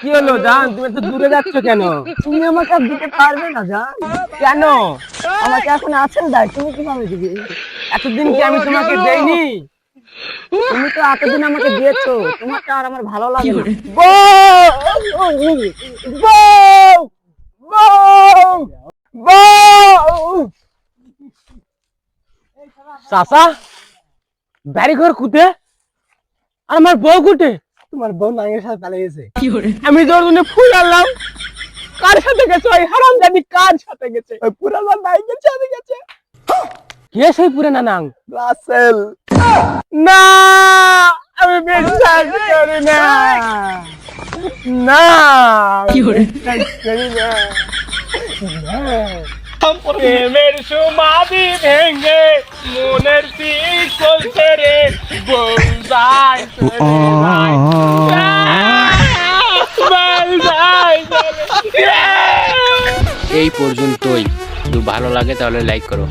কি হলো জান তুমি তো দূরে যাচ্ছ কেন তুমি আমাকে আর দিতে পারবে না জান কেন আমাকে এখন আছেন দেয় তুমি কীভাবে দিবে এতদিন কি আমি তোমাকে দেইনি তুমি তো এতদিন আমাকে দিয়েছ তোমাকে আর আমার ভালো লাগে বউ বাড়ি ঘর কুটে আর আমার বউ কুটে তোমার বোন নাঙ্গের সাথে পালিয়ে গেছে। আমি তোর জন্য ফুল আনলাম কার সাথে গেছে? ওই হারাম জানি কার সাথে গেছে? ওই পুরানো নাঙ্গের সাথে গেছে। কে সেই পুরানা নাং রাসেল। না আমি বিশ্বাস করি না। না বিশ্বাস করি না। প্রেমের সমাধি ভেঙে মনের তীর চলছে রে এই পর্যন্তই যদি ভালো লাগে তাহলে লাইক করো